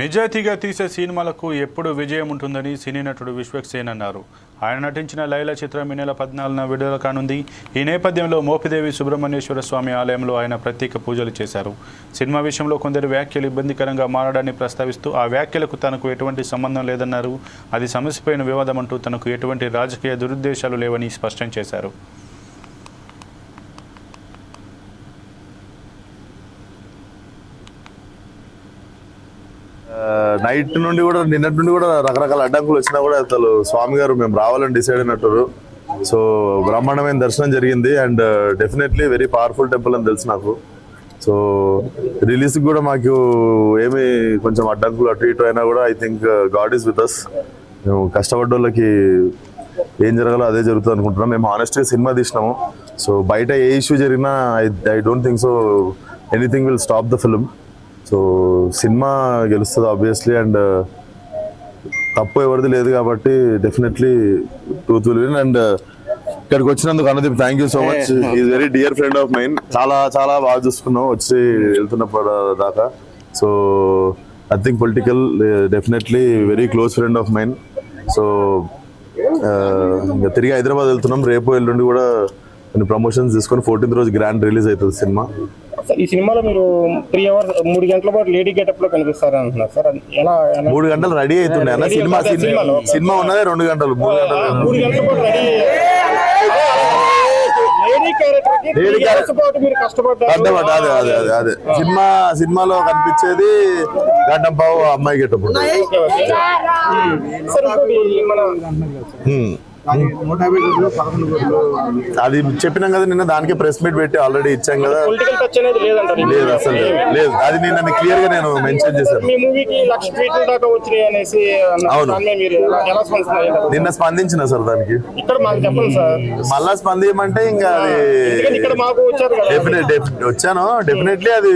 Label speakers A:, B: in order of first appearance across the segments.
A: నిజాయితీగా తీసే సినిమాలకు ఎప్పుడు విజయం ఉంటుందని సినీ నటుడు విశ్వక్సేన్ అన్నారు. ఆయన నటించిన లైల చిత్రం ఈ నెల పద్నాలుగున విడుదల కానుంది. ఈ నేపథ్యంలో మోపిదేవి సుబ్రహ్మణ్యేశ్వర స్వామి ఆలయంలో ఆయన ప్రత్యేక పూజలు చేశారు. సినిమా విషయంలో కొందరు వ్యాఖ్యలు ఇబ్బందికరంగా మారడాన్ని ప్రస్తావిస్తూ ఆ వ్యాఖ్యలకు తనకు ఎటువంటి సంబంధం లేదన్నారు. అది సమస్యపైన వివాదం అంటూ తనకు ఎటువంటి రాజకీయ దురుద్దేశాలు లేవని స్పష్టం చేశారు.
B: నైట్ నుండి కూడా నిన్నటి నుండి కూడా రకరకాల అడ్డంకులు వచ్చినా కూడా అసలు స్వామి గారు మేము రావాలని డిసైడ్ అయినట్టు. సో బ్రహ్మాండమైన దర్శనం జరిగింది and definitely very powerful temple అని తెలుసు నాకు. సో రిలీజ్ కూడా మాకు ఏమి కొంచెం అడ్డంకులు అటు ఇటు అయినా కూడా I think god is with us మేము కష్టపడ్డోళ్ళకి ఏం జరగాలో అదే జరుగుతుంది అనుకుంటున్నాం. మేము ఆనెస్ట్గా సినిమా తీసినాము. సో బయట ఏ ఇష్యూ జరిగినా I I don't think so anything will stop the film so cinema గెలుస్తుంది ఆబ్వియస్లీ అండ్ తప్పు ఎవరిది లేదు కాబట్టి డెఫినెట్లీ టూత్ విల్ విన్ అండ్ ఇక్కడికి వచ్చినందుకు Anudeep thank you so much is very dear friend of mine చాలా చాలా బాగా చూసుకున్నాం. వచ్చి వెళ్తున్నప్పుడు దాకా. So nothing political definitely very close friend of mine so ఇంకా తిరిగి హైదరాబాద్ వెళ్తున్నాం. రేపు ఎల్లుండి కూడా కొన్ని ప్రమోషన్స్ తీసుకొని ఫోర్టీన్త్ రోజు గ్రాండ్ రిలీజ్ అవుతుంది సినిమా.
C: ఈ సినిమాలో మీరు త్రీ అవర్స్ మూడు గంటల పాటు లేడీ గెటప్లో కనిపిస్తారు అంటున్నారు సార్ ఎలా
B: మూడు గంటలు రెడీ
C: Ready
B: సినిమా సినిమా
C: సినిమాలో?
B: సినిమా ఉన్నదే రెండు గంటలు మూడు గంటలు.
C: మూడు గంటల పాటు రెడీ లేడీ క్యారెక్టర్కి
B: Lady
C: త్రీ అవర్స్ పాటు మీరు కష్టపడ్డారు.
B: గడ్డపడ్డ అదే అదే అదే అదే సినిమా సినిమాలో కనిపించేది గడ్డం పావు అమ్మాయి గెట్టపు అది చెప్పినాం కదా నిన్న దానికి ప్రెస్ మీట్ పెట్టి ఆల్రెడీ ఇచ్చాం కదా. లేదు అసలు లేదు. అది నిన్న క్లియర్గా నేను మెన్షన్ చేశాను. అవును. నిన్న స్పందించిన సార్ దానికి.
C: ఇక్కడ మాకు చెప్పండి సార్.
B: మళ్ళా స్పందించమంటే ఇంకా అది
C: ఎందుకంటే ఇక్కడ మాకు వచ్చారు కదా.
B: డెఫినెట్ వచ్చాను. డెఫినెట్లీ అది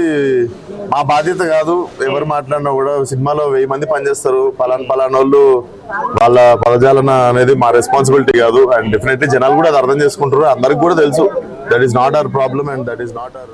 B: మా బాధ్యత కాదు. ఎవరు మాట్లాడినా కూడా సినిమాలో వెయ్యి మంది పనిచేస్తారు. పలానా పలానా వాళ్ళు వాళ్ళ పదజాలన అనేది మా రెస్పాన్సిబిలిటీ కాదు. అండ్ డెఫినెట్లీ జనాలు కూడా అది అర్థం చేసుకుంటారు అందరికి కూడా తెలుసు. That is not our problem and that is not our